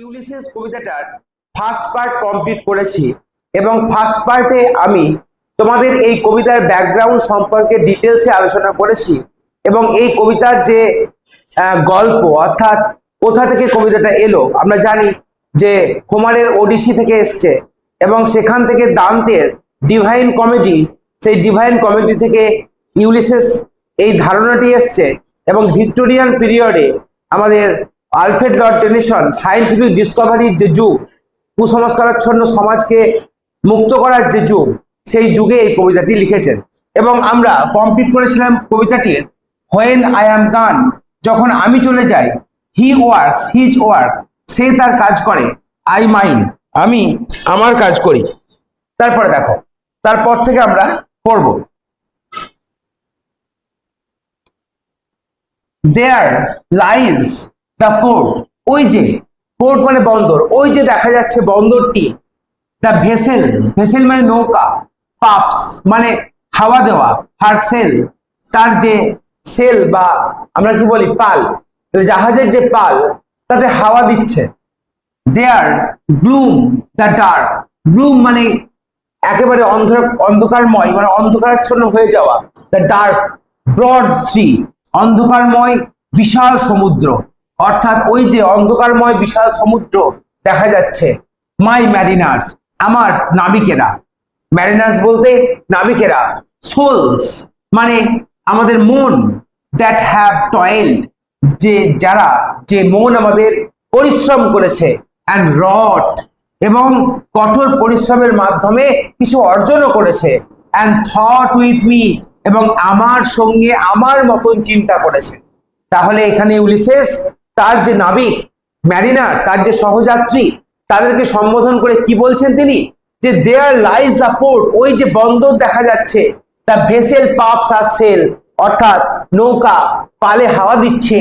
Ulysses কবিতাটার first part complete করেছি এবং ফার্স্ট পার্টে আমি তোমাদের এই কবিতার ব্যাকগ্রাউন্ড সম্পর্কে ডিটেলসে আলোচনা করেছি এবং এই কবিতার যে গল্প অর্থাৎ কোথা থেকে কবিতাটা এলো, আমরা জানি যে হোমারের ওডিসি থেকে এসছে এবং সেখান থেকে দান্তের ডিভাইন কমেডি সেই ডিভাইন কমেডি থেকে ইউলিসিস এই ধারণাটি এসছে এবং ভিক্টোরিয়ান পিরিয়ডে আমাদের আলফ্রেড লর্ড টেনিসন সায়েন্টিফিক ডিসকভারির যে যুগ, কুসংস্কারাচ্ছন্ন সমাজকে মুক্ত করার যে যুগ, সেই যুগে এই কবিতাটি লিখেছেন। এবং আমরা কমপ্লিট করেছিলাম কবিতাটির হোয়েন আই অ্যাম গান যখন আমি চলে যাই হি ওয়ার্কস হিজ ওয়ার্ক সে তার কাজ করে আই মাইন আমি আমার কাজ করি। তারপরে দেখো, তারপর থেকে আমরা পড়ব। দেয়ার লাইজ দ্য পোর্ট ওই যে পোর্ট মানে বন্দর, ওই যে দেখা যাচ্ছে বন্দরটি দ্য ভেসেল ভেসেল মানে নৌকা, পাপস মানে হাওয়া দেওয়া হার সেল তার যে সেল বা আমরা কি বলি পাল জাহাজের যে পাল, তাতে হাওয়া দিচ্ছে। There gloom the dark gloom মানে একেবারে অন্ধ, অন্ধকারময় মানে অন্ধকারাচ্ছন্ন হয়ে যাওয়া দ্য ডার্ক ব্রড সি অন্ধকারময়, বিশাল সমুদ্র। অর্থাৎ ওই যে অন্ধকারময় বিশাল সমুদ্র দেখা যাচ্ছে। মাই ম্যারিনার্স আমার নাবিকেরা। ম্যারিনার্স বলতে নাবিকেরা। সোলস মানে আমাদের মন দ্যাট হ্যাভ টয়েল্ড যে যারা, যে মন আমাদের পরিশ্রম করেছে অ্যান্ড রট এবং কঠোর পরিশ্রমের মাধ্যমে কিছু অর্জনও করেছে অ্যান্ড থট উইথ মি এবং আমার সঙ্গে আমার মতন চিন্তা করেছে। তাহলে এখানে উলিসেস তার যে নাবিক ম্যারিনার তার যে সহযাত্রী, তাদেরকে সম্বোধন করে কি বলছেন তিনি? যে দেয়ার লাইজ দ্য পোর্ট ওই যে বন্দর দেখা যাচ্ছে দ্য ভেসেল পাপস আর সেল অর্থাৎ নৌকা পালে হাওয়া দিচ্ছে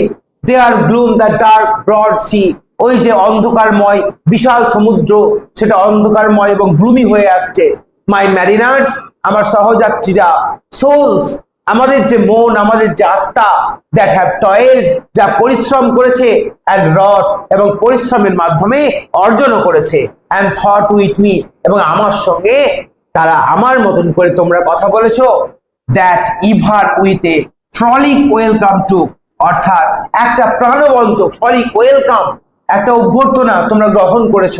there gloom the dark broad sea ওই যে অন্ধকারময়, বিশাল সমুদ্র, সেটা অন্ধকারময় এবং গ্লুমি হয়ে আসছে। মাই ম্যারিনার্স আমার সহযাত্রীরা সোলস আমাদের যে মন, আমাদের যে আত্মা দ্যাট হ্যাভ টয়েলড যা পরিশ্রম করেছে অ্যান্ড রট এবং পরিশ্রমের মাধ্যমে অর্জনও করেছে অ্যান্ড থট উইথ মি এবং আমার সঙ্গে তারা আমার মতন করে তোমরা কথা বলেছ। That ever with a frolic welcome to অর্থাৎ একটা প্রাণবন্ত ফলিক ওয়েলকাম একটা অভ্যর্থনা তোমরা গ্রহণ করেছ।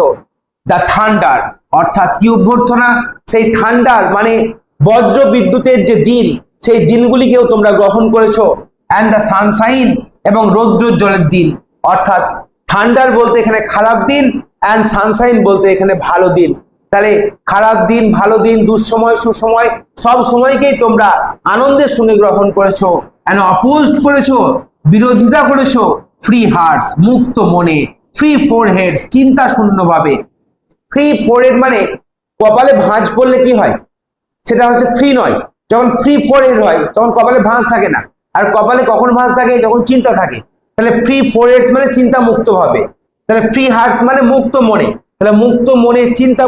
দ্য থান্ডার অর্থাৎ কি অভ্যর্থনা? সেই থান্ডার মানে বজ্র বিদ্যুতের যে দিন সেই দিনগুলিকেও তোমরা গ্রহণ করেছ। অ্যান্ড দ্য সানসাইন এবং রৌদ্রোজ্জ্বলের দিন। অর্থাৎ থান্ডার বলতে এখানে খারাপ দিন অ্যান্ড সানসাইন বলতে এখানে ভালো দিন। তাহলে খারাপ দিন, ভালো দিন, দুঃসময়, সুসময় সব সময়কেই তোমরা আনন্দের সঙ্গে গ্রহণ করেছ অ্যান্ড অপোজড করেছ, বিরোধিতা করেছ ফ্রি হার্টস মুক্ত মনে ফ্রি ফোর হেডস চিন্তা শূন্যভাবে ফ্রি ফোর হেড মানে কপালে ভাঁজ পড়লে কি হয়? সেটা হচ্ছে ফ্রি নয়। যখন ফ্রি ফোর হেড হয়, তখন কপালে ভাঁজ থাকে না। আর কপালে কখন ভাঁজ থাকে? যখন চিন্তা থাকে। তাহলে ফ্রি ফোর হেডস মানে চিন্তা মুক্ত ভাবে। তাহলে ফ্রি হার্টস মানে মুক্ত মনে। তাহলে মুক্ত মনে, চিন্তা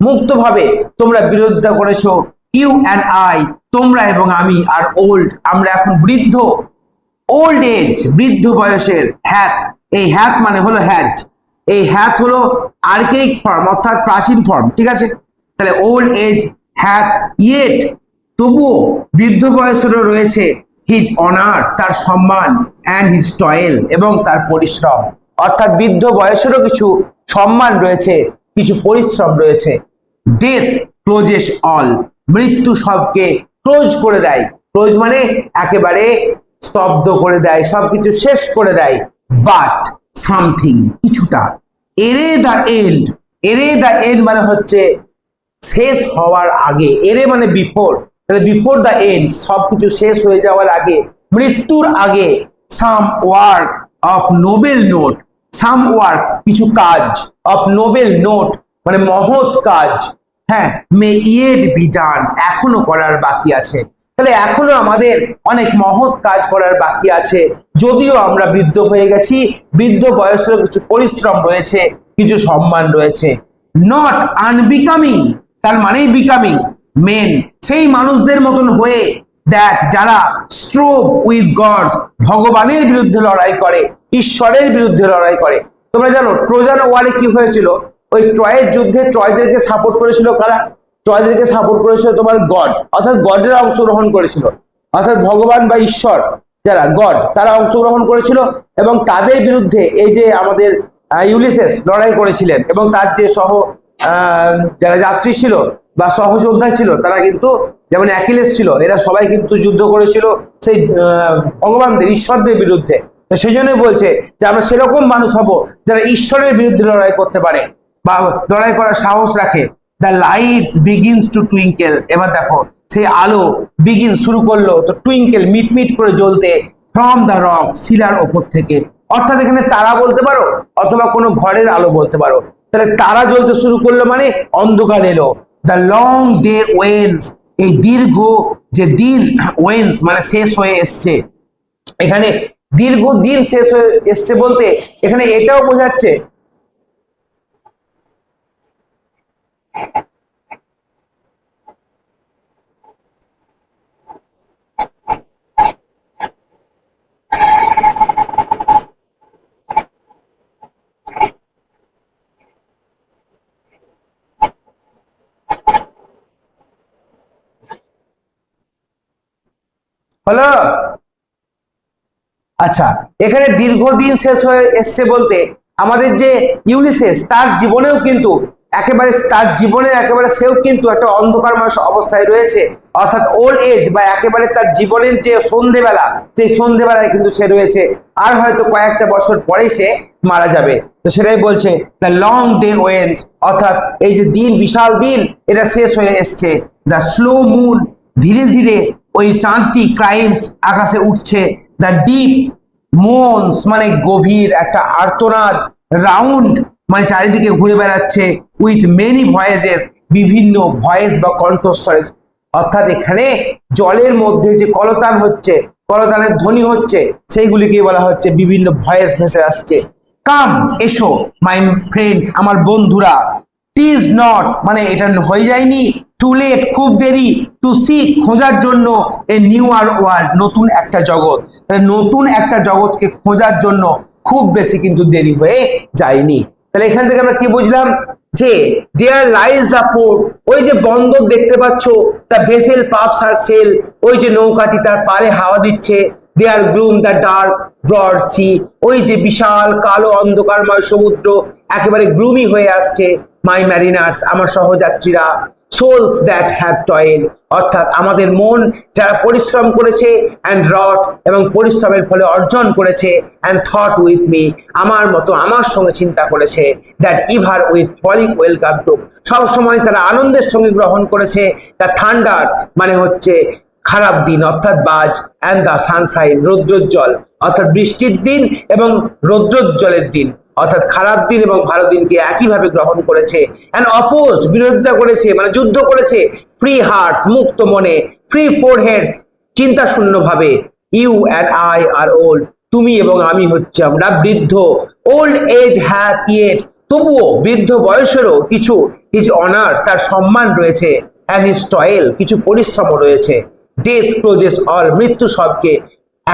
মুক্ত ভাবে তোমরা বিরোধিতা করেছ। ইউ অ্যান্ড আই তোমরা এবং আমি আর ওল্ড আমরা এখন বৃদ্ধ। ওল্ড এজ বৃদ্ধ বয়সের হ্যাত এই হ্যাত মানে হলো হ্যাজ এই হ্যাত হলো আর্কেইক ফর্ম অর্থাৎ প্রাচীন ফর্ম ঠিক আছে? তাহলে ওল্ড এজ হ্যাত ইয়েট তবুও বৃদ্ধ বয়সেরও রয়েছে হিজ অনার তার সম্মান অ্যান্ড হিজ টয়েল এবং তার পরিশ্রম। অর্থাৎ বৃদ্ধ বয়সেরও কিছু সম্মান রয়েছে, কিছু পরিশ্রম রয়েছে। ডেথ ক্লোজেস অল মৃত্যু সবকে ক্লোজ করে দেয়। ক্লোজ মানে একেবারে স্তব্ধ করে দেয়, সবকিছু শেষ করে দেয়। বাট সামথিং কিছুটা। Ere the end ere the end মানে হচ্ছে শেষ হওয়ার আগে। এরে মানে বিফোর তাহলে বিফোর দ্য এন্ড সবকিছু শেষ হয়ে যাওয়ার আগে, মৃত্যুর আগে some work of noble note some work কিছু কাজ অফ নোবেল নোট মানে মহৎ কাজ হ্যাঁ মে ইয়েট বি ডান এখনও করার বাকি আছে। তাহলে এখনও আমাদের অনেক মহৎ কাজ করার বাকি আছে। যদিও আমরা বৃদ্ধ হয়ে গেছি, বৃদ্ধ বয়সের কিছু পরিশ্রম রয়েছে, কিছু সম্মান রয়েছে। নট আনবিকামিং তার মানেই বিকামিং মেন সেই মানুষদের মতন হয়ে দ্যাট যারা স্ট্রোভ উইথ গডস ভগবানের বিরুদ্ধে লড়াই করে, ঈশ্বরের বিরুদ্ধে লড়াই করে। তোমরা জানো ট্রোজান ওয়ারে কি হয়েছিল? ওই ট্রয়ের যুদ্ধে ট্রয়দেরকে সাপোর্ট করেছিল কারা? ট্রয়দেরকে সাপোর্ট করেছিল তোমার গড অর্থাৎ গডের অংশগ্রহণ করেছিল। অর্থাৎ ভগবান বা ঈশ্বর, যারা গড তারা অংশগ্রহণ করেছিল এবং তাদের বিরুদ্ধে এই যে আমাদের ইউলিসেস লড়াই করেছিলেন এবং তার যে সহ যারা যাত্রী ছিল বা সহযোদ্ধা ছিল, তারা কিন্তু যেমন অ্যাকিলেস ছিল, এরা সবাই কিন্তু যুদ্ধ করেছিল সেই ভগবানদের, ঈশ্বরদের বিরুদ্ধে। তো সেই জন্যই বলছে যে আমরা সেরকম মানুষ হব যারা ঈশ্বরের বিরুদ্ধে লড়াই করতে পারে বা লড়াই করার সাহস রাখে। The lights begins to twinkle এবার দেখো, সেই আলো বিগিন শুরু করল, তো টুইঙ্কেল মিটমিট করে জ্বলতে ফ্রম দ্য রক শিলার ওপর থেকে। অর্থাৎ এখানে তারা বলতে পারো, অথবা কোনো ঘরের আলো বলতে পারো। তাহলে তারা জ্বলতে শুরু করল মানে অন্ধকার এলো। দ্য লং ডে ওয়েন্স এই দীর্ঘ যে দিন ওয়েন্স মানে শেষ হয়ে এসছে। এখানে দীর্ঘ দিন শেষ হয়ে এসছে বলতে এখানে এটাও বোঝাচ্ছে হলো? আচ্ছা এখানে দীর্ঘদিন শেষ হয়ে এসছে বলতে আমাদের যে ইউলিসেস তার জীবনেও কিন্তু একেবারে, তার জীবনের একেবারে সেও কিন্তু একটা অন্ধকারময় অবস্থায় রয়েছে। অর্থাৎ ওল্ড এজ বা একেবারে তার জীবনের যে সন্ধেবেলা, সেই সন্ধেবেলায় কিন্তু সে রয়েছে। আর হয়তো কয়েকটা বছর পরেই সে মারা যাবে। তো সেটাই বলছে দ্য লং ডে ওয়েন্স অর্থাৎ এই যে দিন, বিশাল দিন, এটা শেষ হয়ে এসছে। দ্য স্লো মুন ধীরে ধীরে ওই চাঁদটি ক্রাইমস আকাশে উঠছে। দ্য ডিপ মোনস মানে গভীর একটা আর্তনাদ রাউন্ড মানে চারিদিকে ঘুরে বেড়াচ্ছে উইথ মেনি ভয়েসেস বিভিন্ন ভয়েস বা কণ্ঠস্বরে। অর্থাৎ এখানে জলের মধ্যে যে কলতান হচ্ছে, কলতানের ধ্বনি হচ্ছে, সেইগুলিকে বলা হচ্ছে বিভিন্ন ভয়েস ভেসে আসছে। কাম এসো মাই ফ্রেন্ডস আমার বন্ধুরা। টিজ নট মানে এটা হয়ে যায়নি টু লেট খুব দেরি টু সি খোঁজার জন্য এ নিউ আর ওয়ার্ল্ড নতুন একটা জগৎ। তাহলে নতুন একটা জগৎকে খোঁজার জন্য খুব বেশি কিন্তু দেরি হয়ে যায়নি। তাহলে এখান থেকে আমরা কি বুঝলাম? যে দেয়ার লাইজ দ্য পোর্ট ওই যে বন্দর দেখতে পাচ্ছ দ্য ভেসেল পাপস আর সেল ওই যে নৌকাটি তার পারে হাওয়া দিচ্ছে there gloom the dark broad sea ওই যে বিশাল কালো অন্ধকারময় সমুদ্র, একেবারে গ্লুমি হয়ে আসছে মাই ম্যারিনার্স আমার সহযাত্রীরা। সোলস দ্যাট হ্যাভ টয়েল অর্থাৎ আমাদের মন যারা পরিশ্রম করেছে অ্যান্ড রট এবং পরিশ্রমের ফলে অর্জন করেছে অ্যান্ড থট উইথ মি আমার মতো আমার সঙ্গে চিন্তা করেছে that ever with frolic welcome took সবসময় তারা আনন্দের সঙ্গে গ্রহণ করেছে দ্য থান্ডার মানে হচ্ছে খারাপ দিন, অর্থাৎ বাজ অ্যান্ড দ্য সানসাইন রৌদ্রোজ্জ্বল, অর্থাৎ বৃষ্টির দিন এবং রৌদ্রোজ্জ্বলের দিন। অর্থাৎ খারাপ দিন এবং ভালো দিনকে একইভাবে গ্রহণ করেছে। অ্যান্ড অপোজ বিরোধিতা করেছে মানে যুদ্ধ করেছে ফ্রি হার্টস মুক্ত মনে ফ্রি ফোর হেডস চিন্তা শূন্য ভাবে you and I are old তুমি এবং আমি হচ্ছে আমরা বৃদ্ধ। ওল্ড এজ হ্যাভ ইয়েট তবুও বৃদ্ধ বয়সেরও কিছু হিজ অনার তার সম্মান রয়েছে। অ্যান্ড ইস টয়েল কিছু পরিশ্রমও রয়েছে। ডেথ ক্লোজেস অল মৃত্যু সবকে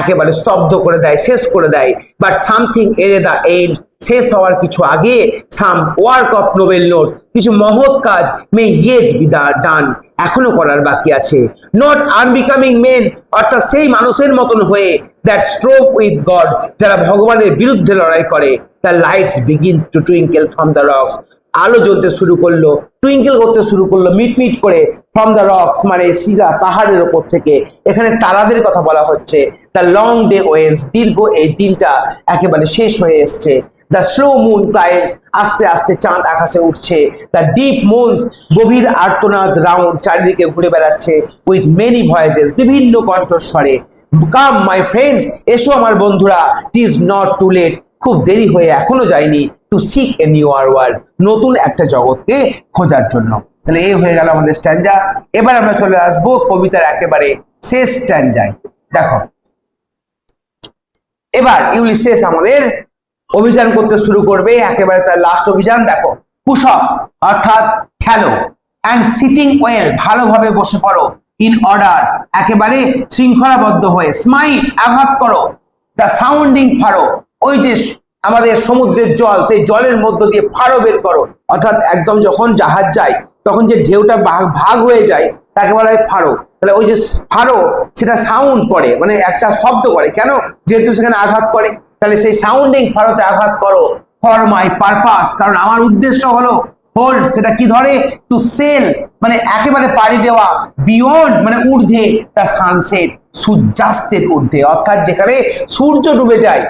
একেবারে স্তব্ধ করে দেয়, শেষ করে দেয়। But something ere the end শেষ হওয়ার কিছু আগে some work of noble note কিছু মহৎ কাজ মে ইয়েট বি ডান এখনও করার বাকি আছে। নট আনবিকামিং মেন অর্থাৎ সেই মানুষের মতন হয়ে দ্যাট স্ট্রোক উইথ গড যারা ভগবানের বিরুদ্ধে লড়াই করে the lights begin to twinkle from the rocks আলো জ্বলতে শুরু করল টুইঙ্কেল করতে শুরু করল মিটমিট করে ফ্রম দ্য রক্স মানে শিলা পাহাড়ের ওপর থেকে। এখানে তারাদের কথা বলা হচ্ছে। দ্য লং ডে ওয়েন্স দীর্ঘ এই দিনটা একেবারে শেষ হয়ে এসছে। দ্য স্লো মুন ক্লাইমস আস্তে আস্তে চাঁদ আকাশে উঠছে। দ্য ডিপ মুনস গভীর আর্তনাদ রাউন্ড চারিদিকে ঘুরে বেড়াচ্ছে উইথ মেনি ভয়েসেস বিভিন্ন কণ্ঠস্বরে। কাম মাই ফ্রেন্ডস এসো আমার বন্ধুরা it is not too late খুব দেরি হয়ে এখনও যায়নি to seek a newer world নতুন একটা জগৎকে খোঁজার জন্য। তাহলে এই হয়ে গেল আমাদের স্ট্যান্ডা। এবার আমরা চলে আসব কবিতার একেবারে শেষ স্ট্যান্ডায়। দেখো। এবার ইউলিসেস আমাদের অভিযান করতে শুরু করবে, একেবারে তার লাস্ট অভিযান। দেখো কুশক অর্থাৎ খেলো অ্যান্ড সিটিং ওয়েল ভালোভাবে বসে পড়ো। ইন অর্ডার একেবারে শৃঙ্খলাবদ্ধ হয়ে স্মাইট আঘাত করো। দ্য সাউন্ডিং ফারো ওই যে আমাদের সমুদ্রের জল, সেই জলের মধ্য দিয়ে ফাড়ো বের করো। অর্থাৎ একদম যখন জাহাজ যায়, তখন যে ঢেউটা ভাগ ভাগ হয়ে যায়, তাকে বলা হয় ফাড়ো। তাহলে ওই যে ফাড়ো, সেটা সাউন্ড করে মানে একটা শব্দ করে। কেন? যেহেতু সেখানে আঘাত করে। তাহলে সেই সাউন্ডিং ফাড়োতে আঘাত করো। ফর মাই পারপাস কারণ আমার উদ্দেশ্য হলো হোল্ড সেটা কি ধরে? টু সেল মানে একেবারে পাড়ি দেওয়া বিয়ন্ড মানে ঊর্ধ্বে দ্য সানসেট সূর্যাস্তের ঊর্ধ্বে। অর্থাৎ যেখানে সূর্য ডুবে যায়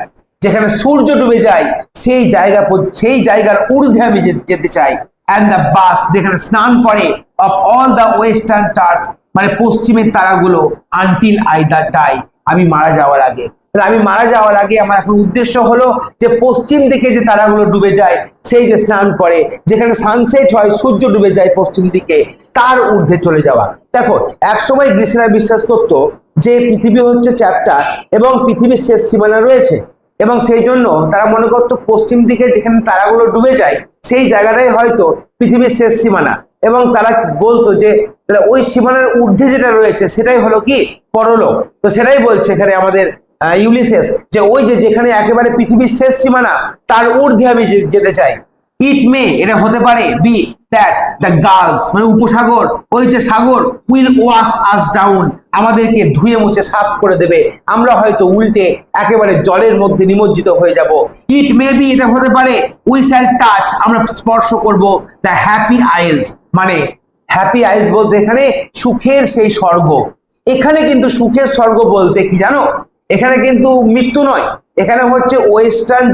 যেখানে সূর্য ডুবে যায়, সেই জায়গা সেই জায়গার ঊর্ধ্বে আমি যেতে চাই। অ্যান্ড দ্য বাথ যেখানে স্নান করে of all the western stars মানে পশ্চিমের তারাগুলো আনটিল আই দ্য ডাই আমি মারা যাওয়ার আগে। তাহলে আমি মারা যাওয়ার আগে আমার এখন উদ্দেশ্য হলো যে পশ্চিম দিকে যে তারাগুলো ডুবে যায়, সেই যে স্নান করে, যেখানে সানসেট হয়, সূর্য ডুবে যায় পশ্চিম দিকে, তার ঊর্ধ্বে চলে যাওয়া। দেখো, একসময় গ্রীষ্মরা বিশ্বাস করতো যে পৃথিবী হচ্ছে চ্যাপ্টার এবং পৃথিবীর শেষ সীমানা রয়েছে। এবং সেই জন্য তারা মনে করত পশ্চিম দিকে যেখানে তারাগুলো ডুবে যায়, সেই জায়গাটাই হয়তো পৃথিবীর শেষ সীমানা। এবং তারা বলতো যে ওই সীমানার ঊর্ধ্বে যেটা রয়েছে, সেটাই হলো কি? পরলোক। তো সেটাই বলছে এখানে আমাদের ইউলিসেস যে, ওই যে যেখানে একেবারে পৃথিবীর শেষ সীমানা, তার ঊর্ধ্বে আমি যেতে চাই। ইট মে এটা হতে পারে বি দ্যাট দ্য গার্লস মানে উপসাগর, ওই যে সাগর উইল ওয়াশ আস ডাউন আমাদেরকে ধুয়ে মুছে সাফ করে দেবে। আমরা হয়তো উল্টে একেবারে জলের মধ্যে নিমজ্জিত হয়ে যাব। ইট মে বি এটা হতে পারে উই শ্যাল টাচ আমরা স্পর্শ করব দ্য হ্যাপি আইলস মানে হ্যাপি আইলস বলতে এখানে সুখের সেই স্বর্গ। এখানে কিন্তু সুখের স্বর্গ বলতে কি জানো? এখানে কিন্তু মৃত্যু নয়। এখানে হচ্ছে ওয়েস্টার্ন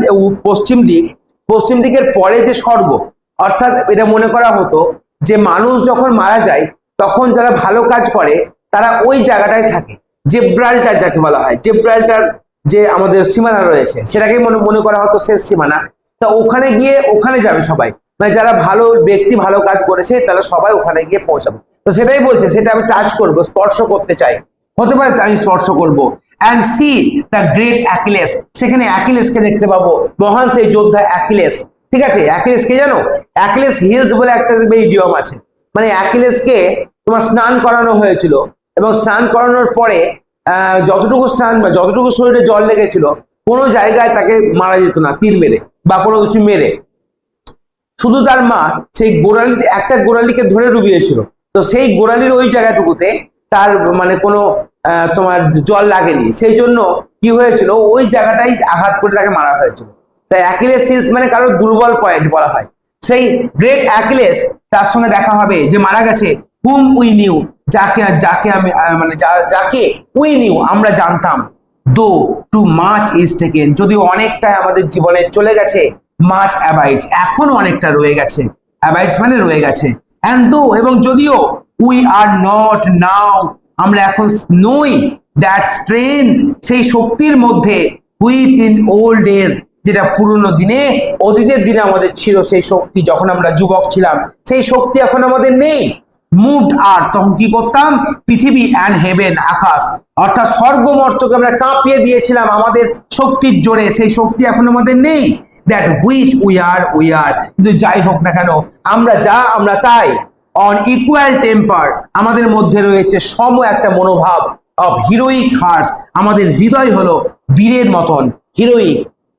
পশ্চিম দিক পশ্চিম দিকের পরে যে স্বর্গ, অর্থাৎ এটা মনে করা হতো যে মানুষ যখন মারা যায়, তখন যারা ভালো কাজ করে, তারা ওই জায়গাটায় থাকে। জেব্রাল্টার যাকে বলা হয়। জেব্রাল্টার যে আমাদের সীমানা রয়েছে সেটাকে মনে মনে করা হতো শেষ সীমানা। তা ওখানে গিয়ে ওখানে যাবে সবাই। মানে যারা ভালো ব্যক্তি, ভালো কাজ করেছে, তারা সবাই ওখানে গিয়ে পৌঁছাবে। তো সেটাই বলছে, সেটা আমি টাচ করব, স্পর্শ করতে চাই। হতে পারে আমি স্পর্শ করব। And see the great Achilles সেখানে অ্যাকিলেসকে দেখতে পাবো। মহান সেই যোদ্ধা অ্যাকিলেস ঠিক আছে? অ্যাকিলেস কে জানো? অ্যাকিলেস হিলস বলে একটা ইডিয়ম আছে। মানে অ্যাকিলেসকে তোমার স্নান করানো হয়েছিল এবং স্নান করানোর পরে যতটুকু স্নান বা যতটুকু শরীরে জল লেগেছিল, কোনো জায়গায় তাকে মারা যেত না তীর মেরে বা কোনো কিছু মেরে। শুধু তার মা, সেই গোড়ালি একটা গোড়ালিকে ধরে ডুবিয়েছিল। তো সেই গোড়ালির ওই জায়গাটুকুতে তার মানে কোনো তোমার জল লাগেনি। সেই জন্য কি হয়েছিল, ওই জায়গাটাই আঘাত করে তাকে মারা হয়েছিল। তাই অ্যাকিলেস হিলস মানে কারও দুর্বল পয়েন্ট বলা হয়। সেই গ্রেট অ্যাকিলেস তার সঙ্গে দেখা হবে যে মারা গেছে হুম উই নিউ যাকে যাকে আমি মানে যাকে উই নিউ আমরা জানতাম। দো টু মাছ ইজ টেকেন যদিও অনেকটাই আমাদের জীবনে চলে গেছে মাছ অ্যাবাইডস এখনও অনেকটা রয়ে গেছে। অ্যাবাইডস মানে রয়ে গেছে। অ্যান্ড দো এবং যদিও উই আর নট নাও আমরা এখন নই। দ্যাট স্ট্রেন সেই শক্তির মধ্যে হুইচ ইন ওল্ড এজ যেটা পুরনো দিনে, অতীতের দিনে আমাদের ছিল সেই শক্তি যখন আমরা যুবক ছিলাম, সেই শক্তি এখন আমাদের নেই। মুভড আর তখন কি করতাম? পৃথিবী অ্যান্ড হেভেন আকাশ। অর্থাৎ স্বর্গমর্তকে আমরা কাঁপিয়ে দিয়েছিলাম আমাদের শক্তির জোরে, সেই শক্তি এখন আমাদের নেই। That which we are we are কিন্তু যাই হোক না কেন, আমরা যা, আমরা তাই। অন ইকুয়াল টেম্পার আমাদের মধ্যে রয়েছে সম একটা মনোভাব অফ হিরোইক হার্টস আমাদের হৃদয় হলো বীরের মতন হিরোইক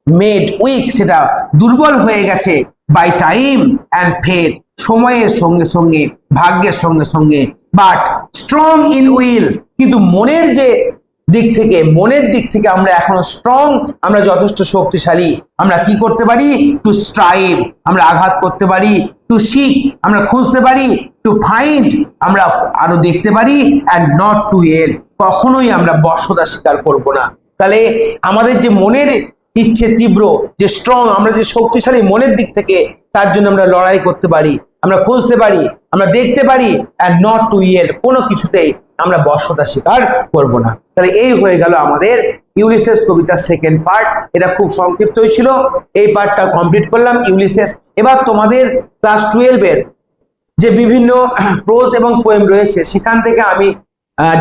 মেড উইক সেটা দুর্বল হয়ে গেছে বাই টাইম অ্যান্ড ফেথ সময়ের সঙ্গে সঙ্গে, ভাগ্যের সঙ্গে সঙ্গে বাট স্ট্রং ইন উইল কিন্তু মনের যে দিক থেকে, মনের দিক থেকে আমরা এখনও স্ট্রং আমরা যথেষ্ট শক্তিশালী। আমরা কি করতে পারি? টু স্ট্রাইভ আমরা আঘাত করতে পারি। টু শিখ আমরা খুঁজতে পারি। টু ফাইন্ড আমরা আরও দেখতে পারি। অ্যান্ড নট টু এল কখনোই আমরা বর্ষতা স্বীকার করব না। তাহলে আমাদের যে মনের ইচ্ছে তীব্র, যে স্ট্রং আমরা যে শক্তিশালী মনের দিক থেকে, তার জন্য আমরা লড়াই করতে পারি। আমরা খুঁজতে পারি, আমরা দেখতে পারি। অ্যান্ড নট টু ইয়েল কোনো কিছুতেই আমরা বর্ষতা স্বীকার করব না। তাহলে এই হয়ে গেল আমাদের ইউলিসেস কবিতার সেকেন্ড পার্ট এটা খুব সংক্ষিপ্তই ছিল। এই পার্টটা কমপ্লিট করলাম ইউলিসেস। এবার তোমাদের ক্লাস টুয়েলভের যে বিভিন্ন প্রোজ এবং পোয়েম রয়েছে, সেখান থেকে আমি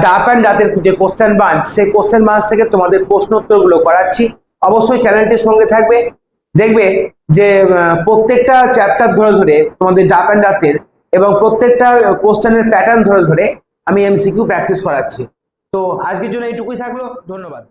ডাপ অ্যান্ড ডাতের যে কোশ্চেন বাঞ্চ সেই কোশ্চেন বাঞ্চ থেকে তোমাদের প্রশ্ন উত্তরগুলো করাচ্ছি। অবশ্যই চ্যানেলটির সঙ্গে থাকবে। দেখবে যে প্রত্যেকটা চ্যাপ্টার ধরে ধরে তোমাদের ডাপ অ্যান্ড ডাতের এবং প্রত্যেকটা কোশ্চেনের প্যাটার্ন ধরে ধরে আমি এমসিকিউ প্র্যাকটিস করাচ্ছি। তো আজকের জন্য এইটুকুই থাকল। ধন্যবাদ।